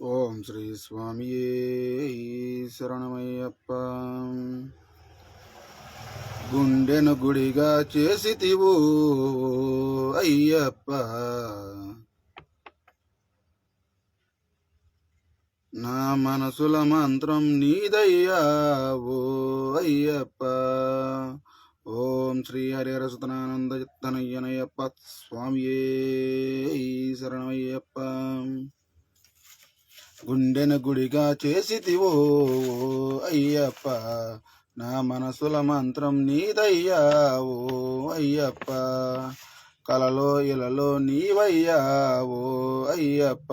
ఓం శ్రీ స్వామియే శరణమయ్యప్ప. గుండెను గుడిగా చేసితివు అయ్యప్ప. నా మనసుల మంత్రం నీదయ్యా ఓ అయ్యప్ప. ఓం శ్రీ హరిహరసుతనానంద చిత్తనయ్యనయ్యప్ప స్వామియే శరణమయ్యప్ప. గుండెను గుడిగా చేసితివో అయ్యప్ప. నా మనసుల మంత్రం నీదయ్యా ఓ అయ్యప్ప. కలలో ఇలలో నీవయ్యా ఓ అయ్యప్ప.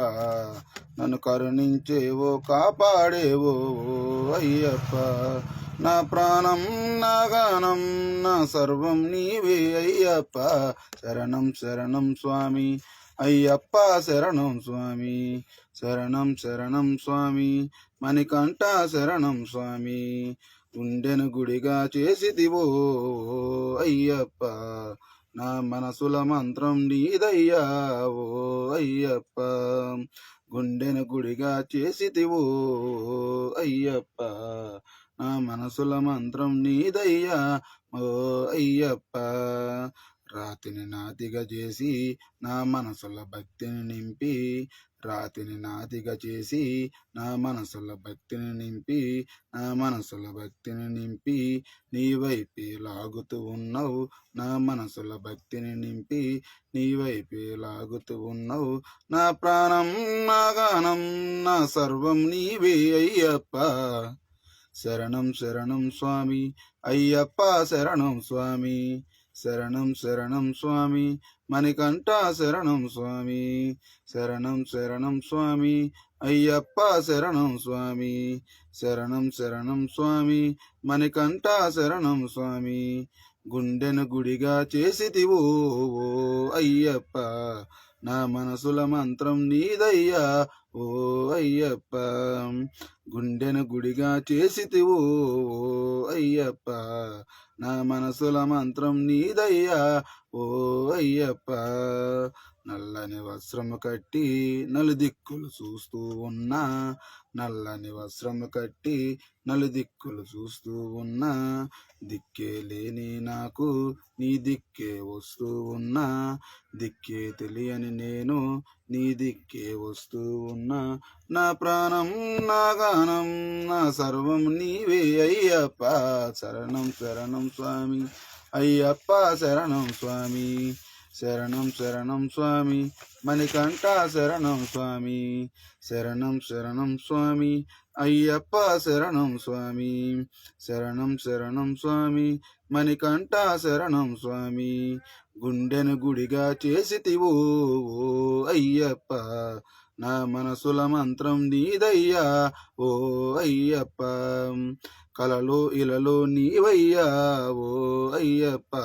నన్ను కరుణించేవో కాపాడేవో అయ్యప్ప. నా ప్రాణం నా గానం నా సర్వం నీవే అయ్యప్ప. శరణం శరణం స్వామి. అయ్యప్ప శరణం స్వామి శరణం శరణం స్వామి మణికంఠ శరణం స్వామి గుండెను గుడిగా చేసిదివో అయ్యప్ప నా మనసుల మంత్రం నీదయ్యా ఓ అయ్యప్ప గుండెను గుడిగా చేసిదివో అయ్యప్ప నా మనసుల మంత్రం నీదయ్యా ఓ అయ్యప్ప రాతిని నాతిగా చేసి నా మనసుల భక్తిని నింపి రాతిని నాతిగా చేసి నా మనసుల భక్తిని నింపి నా మనసుల భక్తిని నింపి నీ వైపే లాగుతూ ఉన్నావు. నా మనసుల భక్తిని నింపి నీ వైపే లాగుతూ ఉన్నావు. నా ప్రాణం నా గానం నా సర్వం నీవే అయ్యప్ప. శరణం శరణం స్వామి అయ్యప్ప శరణం స్వామి. శరణం శరణం స్వామి. మణికంఠ శరణం స్వామి. శరణం శరణం స్వామి. అయ్యప్ప శరణం స్వామి. శరణం శరణం స్వామి. మణికంఠ శరణం స్వామి. గుండెను గుడిగా చేసితివో ఓ అయ్యప్ప. నా మనసుల మంత్రం నీదయ్యా ఓ అయ్యప్ప. గుండెను గుడిగా చేసితివో ఓ అయ్యప్ప. నా మనసుల మంత్రం నీదయ్యా ఓ అయ్యప్ప. నల్లని వస్త్రము కట్టి నలుదిక్కులు చూస్తూ ఉన్నా నల్లని వస్త్రము కట్టి నలుదిక్కులు చూస్తూ ఉన్నా దిక్కే లేని నాకు నీ దిక్కే వస్తూ ఉన్నా దిక్కే తెలియని నేను నీ దిక్కే వస్తూ ఉన్నా. నా ప్రాణం నా గానం నా సర్వం నీవే అయ్యప్ప. శరణం శరణం స్వామి అయ్యప్ప శరణం స్వామి శరణం శరణం స్వామి మణికంఠ శరణం స్వామి శరణం శరణం స్వామి అయ్యప్ప శరణం స్వామి శరణం శరణం స్వామి మణికంఠ శరణం స్వామి గుండెను గుడిగా చేసితివో ఓ అయ్యప్ప నా మనసుల మంత్రం నీదయ్యా ఓ అయ్యప్ప. కలలో ఇలలో నీవయ్యా ఓ అయ్యప్ప.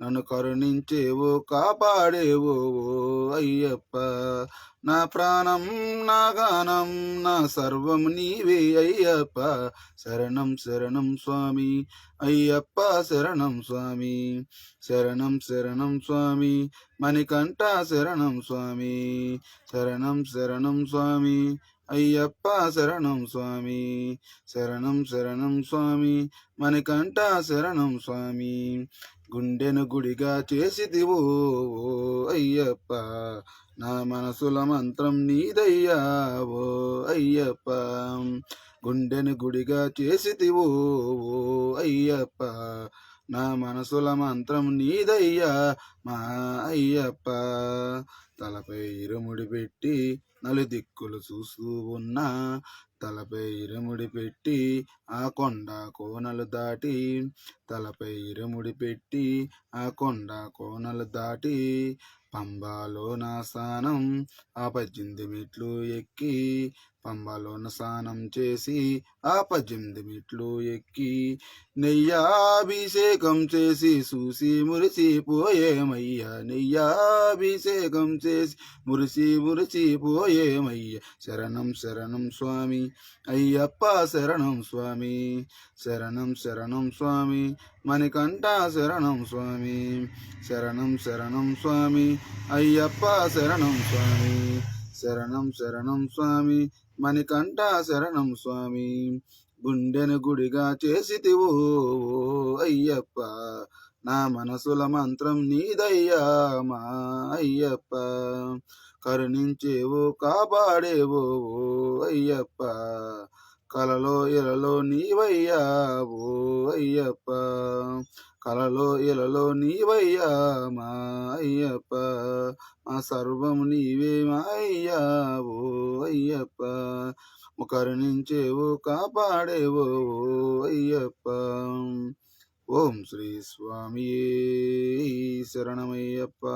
నన్ను కరుణించేవో కాపాడేవో ఓ అయ్యప్ప. నా ప్రాణం నా గానం నా సర్వం నీవే అయ్యప్ప. శరణం శరణం స్వామి. అయ్యప్ప శరణం స్వామి. శరణం శరణం స్వామి. మణికంఠ శరణం స్వామి. శరణం శరణం స్వామి. అయ్యప్ప శరణం స్వామి శరణం శరణం స్వామి మనకంట శరణం స్వామి గుండెను గుడిగా చేసిదివో ఓ అయ్యప్ప నా మనసుల మంత్రం నీదయ్యా ఓ అయ్యప్ప గుండెను గుడిగా చేసిదివో ఓ అయ్యప్ప నా మనసుల మంత్రం నీదయ్యా మా అయ్యప్ప. తలపై ఇరుముడి పెట్టి నలుదిక్కులు చూస్తూ ఉన్నా తలపై ఇరుముడి పెట్టి ఆ కొండ కోనలు దాటి తలపై ఇరుముడి పెట్టి ఆ కొండ కోనలు దాటి పంబాలో నా స్నానం ఆ పద్దెనిమిది ఎక్కి పంబాలోన స్నానం చేసి ఆ పద్దెనిమిది ఎక్కి నెయ్యాభిషేకం చేసి చూసి మురిసిపోయేమయ్యా నెయ్యాభిషేకం చేసి మురిసి మురిసిపోయేమయ్య. శరణం శరణం స్వామి అయ్యప్ప శరణం స్వామి శరణం శరణం స్వామి మణికంఠ శరణం స్వామి శరణం శరణం స్వామి అయ్యప్ప శరణం స్వామి శరణం శరణం స్వామి మణికంఠ శరణం స్వామి. గుండెను గుడిగా చేసితివో ఓ అయ్యప్ప నా మనసుల మంత్రం నీదయ్యా మా అయ్యప్ప. కరుణించేవో కాపాడేవో ఓ అయ్యప్ప కలలో ఇలలో నీవయ్యా ఓ అయ్యప్ప. కలలో ఇలలో నీవయ్యా మా అయ్యప్ప మా సర్వం నీవే మా అయ్యా ఓ అయ్యప్ప. కరుణించేవో కాపాడేవో ఓ అయ్యప్ప. ఓం శ్రీ స్వామియే శరణమయ్యప్ప.